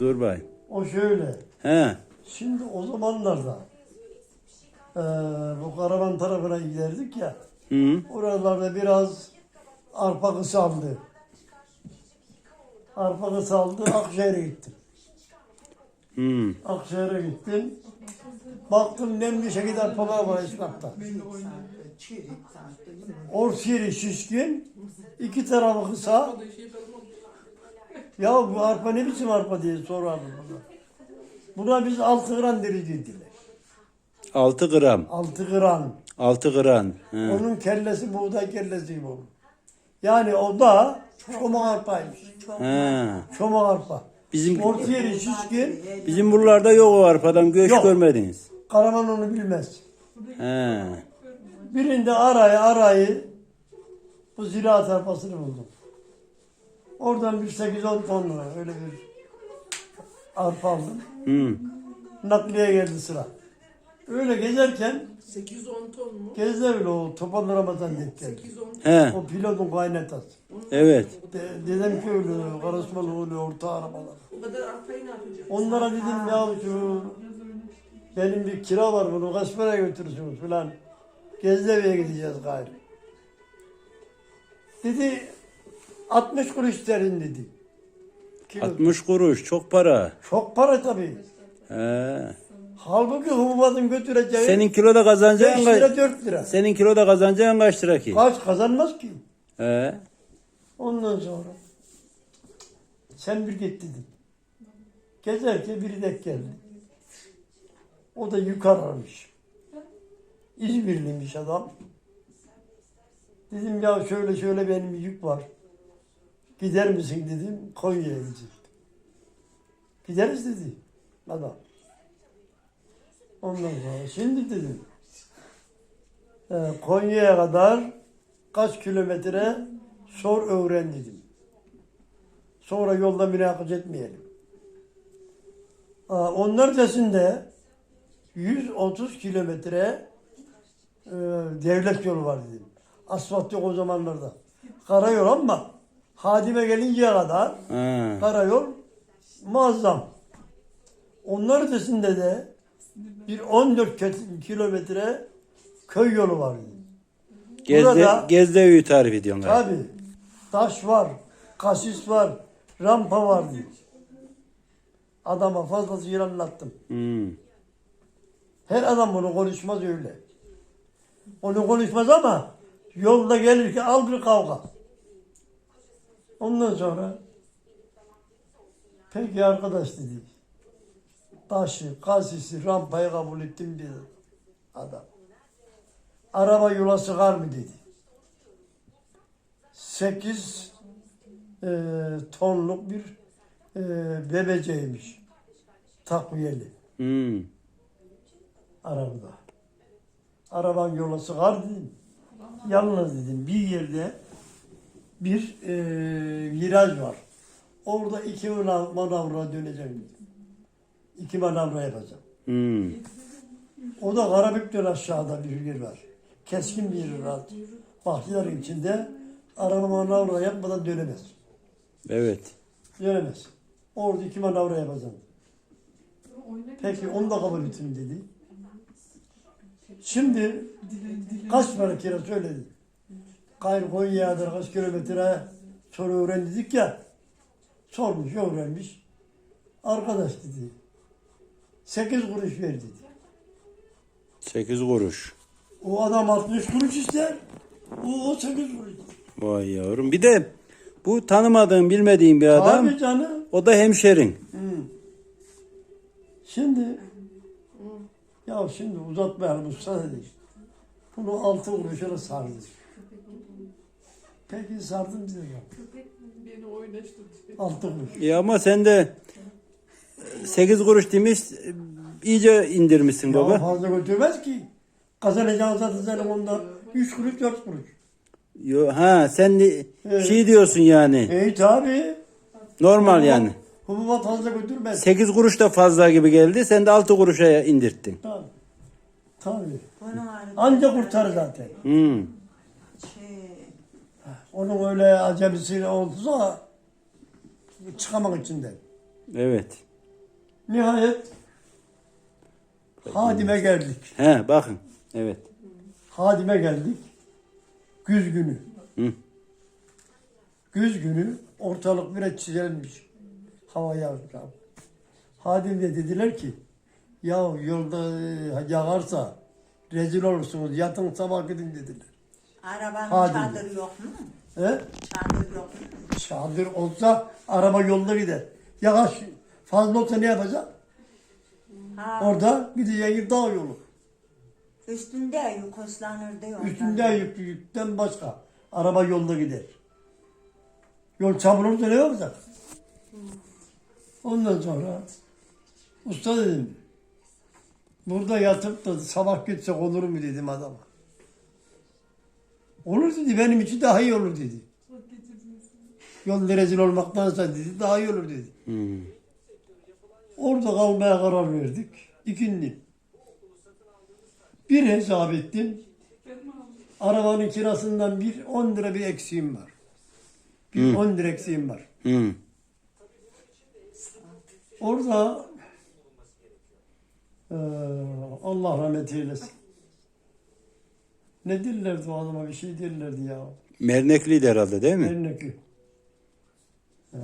Dur bay. O şöyle. He. Şimdi o zamanlarda eee, bu karavan tarafına giderdik ya. Hı. Oralarda biraz arpa kısaldı. Arpa kısaldı. Akşehir'e gittim. Hı. Akşehir'e gittim. Baktım nemli şekilde arpalar var esnafta. Orsiri şişkin, iki tarafı kısa. Ya bu arpa ne biçim arpa diye sorardım buna. Buna biz 6 gram deri dediler. 6 gram. 6 gram. 6 gram. He. Onun kellesi buğday kellesi bu. Yani o da çomak arpaymış. He. Çomak arpa. Bizim Orsiri şişkin, bizim buralarda yok o arpadan göç Yok. görmediniz. Karaman onu bilmez. He. Birinde arayı arayı bu ziraat arpasını buldum. Oradan bir 8-10 ton lira öyle bir arpa aldım. Hı. Nakliye geldi sıra. Öyle gezerken 8-10 ton mu? gezde öyle o Topanlı Ramazan geldi. 8-10 He. O pilotun kaynatası. Evet. De, dedem ki öyle karışmalı öyle orta arabalar. O kadar arpayı ne yapacağız? Onlara dedim ya şu benim bir kira var bunu kaç para götürürsünüz filan. Gezdevi'ye gideceğiz gayrı. Dedi 60 kuruş isterim dedi. Kilo. 60 kuruş çok para. Çok para tabii. He. Halbuki hububatın götüreceği Senin kiloda 5 kazanacağın lira kaç? 4 lira. Senin kiloda kazanacağın kaç lira ki? Kaç kazanmaz ki. He. Ondan sonra sen bir git dedim. Gezerken biri denk geldi. O da yukarımış. İzmirliymiş adam. Dedim ya şöyle şöyle benim bir yük var. Gider misin dedim. Konya'ya gidecek. Gideriz dedi adam. Ondan sonra şimdi dedim. e, Konya'ya kadar kaç kilometre sor öğren dedim. Sonra yolda münakaşa etmeyelim. Onun ötesinde 130 kilometre e, devlet yolu var dedim. Asfalt yok o zamanlarda. Karayol ama Hadime gelinceye kadar He. karayol muazzam. Onun ötesinde de bir 14 ke- kilometre köy yolu var. Gezde, Burada- Gezdevi'yi tarif galiba. Tabi. Taş var, kasis var, rampa var diyor. Adama fazlasıyla anlattım. Hı. Her adam bunu konuşmaz öyle. Onu konuşmaz ama yolda gelirken al bir kavga. Ondan sonra peki arkadaş dedi. Taşı, kasisi, rampayı kabul ettim dedi adam. Araba yola sıkar mı dedi. 8 e, tonluk bir e, bebeceymiş. Takviyeli Hı. arabada. Araban yola sıkar dedim. Yalnız dedim bir yerde bir e, viraj var. Orada iki manav- manavra döneceğim. İki manavra yapacağım. Hı. O da Karabük'ten aşağıda bir yer var. Keskin bir yer var. Bahçelerin içinde araba manavra yapmadan dönemez. Evet. Dönemez. Orada iki manavra yapacağım. Peki onu da kabul ettim dedi. Şimdi kaç para kira söyledi. Gayrı Konya'dır kaç kilometre sonra öğren dedik ya. Sormuş öğrenmiş. Arkadaş dedi. Sekiz kuruş ver dedi. 8 kuruş. O adam 60 kuruş ister. O, o 8 kuruş. Vay yavrum. Bir de bu tanımadığın, bilmediğin bir adam. Abi canım. O da hemşerin. Hı. Şimdi ya şimdi uzatmayalım usta. Bunu altı kuruşuna sardı. Peki sardım bize ya. beni oynaştırdı. Altı kuruş. Ya ama sen de 8 kuruş demiş, iyice indirmişsin Ya baba. fazla götürmez ki. Kazanacağın zaten senin ondan 3 kuruş 4 kuruş. Yo, ha sen de Evet. şey diyorsun yani. E tabi. Normal yani. Hububat fazla götürmez. 8 kuruş da fazla gibi geldi. Sen de 6 kuruşa indirttin. Tabi. Tabi. Anca kurtar zaten. Hmm. Onun öyle acemisi olsa çıkamak içinden. Evet. Nihayet Hadim'e geldik. He bakın. Evet. Hadim'e geldik. Güz günü. Hı. Güz günü ortalık biraz çizelmiş. Hava yağdı. Hadim'de dediler ki ya yolda e, yağarsa rezil olursunuz yatın sabah gidin dediler. Arabanın Hadi. çadırı yok mu? He? Çadır yok? Çadır olsa araba yolda gider. Yağış fazla olsa ne yapacak? Ha, Orada gideceğin dağ yolu. üstünde yukoslanırdı ondan. Üstünde yük, yükten başka. Araba yolda gider. Yol çamur olursa ne yapacak? Ondan sonra usta dedim burada yatıp da sabah gitsek olur mu dedim adama. Olur dedi benim için daha iyi olur dedi. Yolda rezil olmaktansa dedi daha iyi olur dedi. Hmm. Orada kalmaya karar verdik. İkindi. Bir hesap ettim. Arabanın kirasından bir 10 lira bir eksiğim var. Bir Hı. 10 lira eksiğim var. Hmm. Orada eee, Allah rahmet eylesin. Ne dillerdi o adama bir şey dillerdi ya. Mernekliydi herhalde değil mi? Enneki. Ee,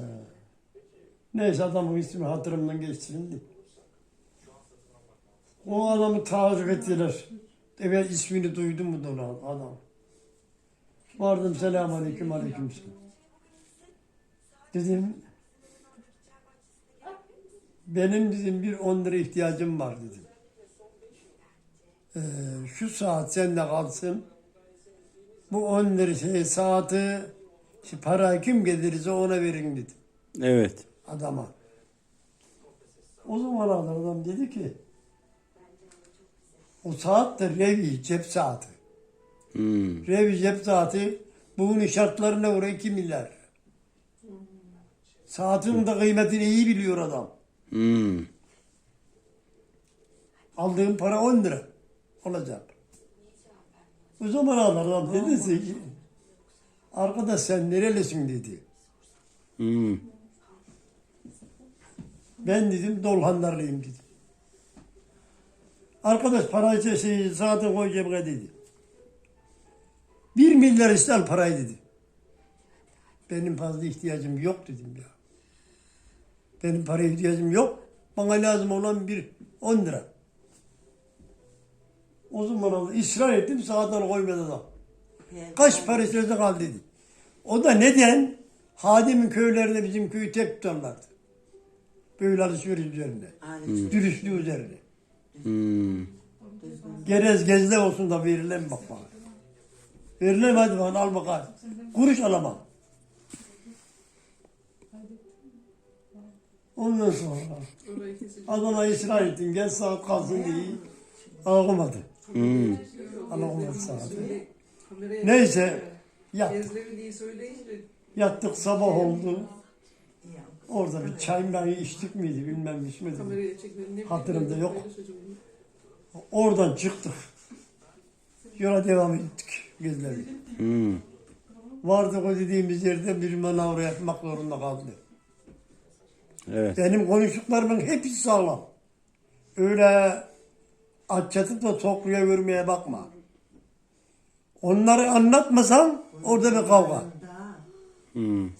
Neyse adamın ismi hatırımdan geçti şimdi. O adamı takip ettiler. Evet ismini duydum mu da adam. Vardım selamun aleyküm aleyküm selam. Dedim benim dedim bir 10 lira ihtiyacım var dedim. Ee, şu saat sende kalsın. Bu 10 lira şey, saati şu para kim getirirse ona verin dedim Evet. adama. O zaman adam dedi ki o saat de revi cep saati. Hmm. Revi cep saati bugün şartlarına göre 2 milyar. Saatin de kıymetini iyi biliyor adam. Hmm. Aldığım para 10 lira olacak. O zaman adam dedi ki arkadaş sen nerelisin dedi. Hmm. Ben dedim Dolhanlarlıyım dedim. Arkadaş parayı şey, saati koy cebine dedi. Bir milyar ister parayı dedi. Benim fazla ihtiyacım yok dedim ya. Benim paraya ihtiyacım yok. Bana lazım olan bir 10 lira. Zaman oldu. ısrar ettim saatten koymadı adam. Kaç para isterse kal dedi. O da neden? Hadim'in köylerinde bizim köyü tek tutarlardı. Böyle alışveriş üzerine. Hadi Dürüstlüğü üzerine. Hmm. Gerez gezde olsun da verilen bak bana. Verilen hadi bana al bakalım. Kuruş alamam. Ondan sonra adama ısrar ettim gel saat kalsın diye. Ağlamadı. Hmm. Böyle kameraya Neyse yattık. Yattık sabah oldu. Orada bir çay mı içtik miydi bilmem bileyim, Hatırımda yok. Oradan çıktık. Yola devam ettik gezleri. Hmm. Vardık o dediğimiz yerde bir manavra yapmak zorunda kaldı. Evet. Benim konuştuklarımın hepsi sağlam. Öyle açatıp da sokluya vermeye bakma. Onları anlatmasam orada bir kavga. Hmm.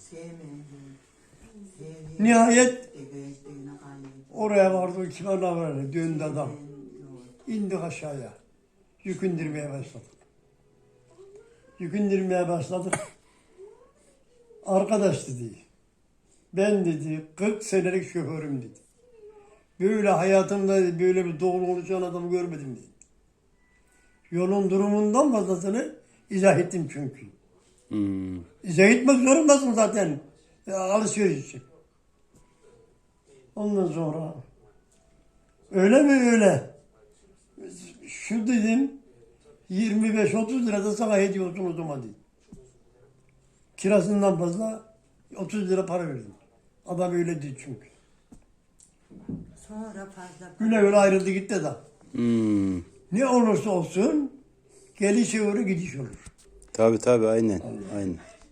Nihayet oraya vardı iki manavra döndü adam. İndik aşağıya. Yükündirmeye başladık. Yükündirmeye başladık. Arkadaş dedi. Ben dedi 40 senelik şoförüm dedi. Böyle hayatımda böyle bir doğru konuşan adamı görmedim dedi. Yolun durumundan fazlasını izah ettim çünkü. Hmm. İzah etmek zorundasın zaten. Ya, alışveriş için. Ondan sonra öyle mi öyle? Şu dedim 25-30 lira da sana hediye olsun o zaman dedim. Kirasından fazla 30 lira para verdim. Adam öyle dedi çünkü. Sonra fazla Güne göre ayrıldı gitti adam. Hmm. Ne olursa olsun gelişi olur gidiş olur. Tabii tabii aynen. Aynen.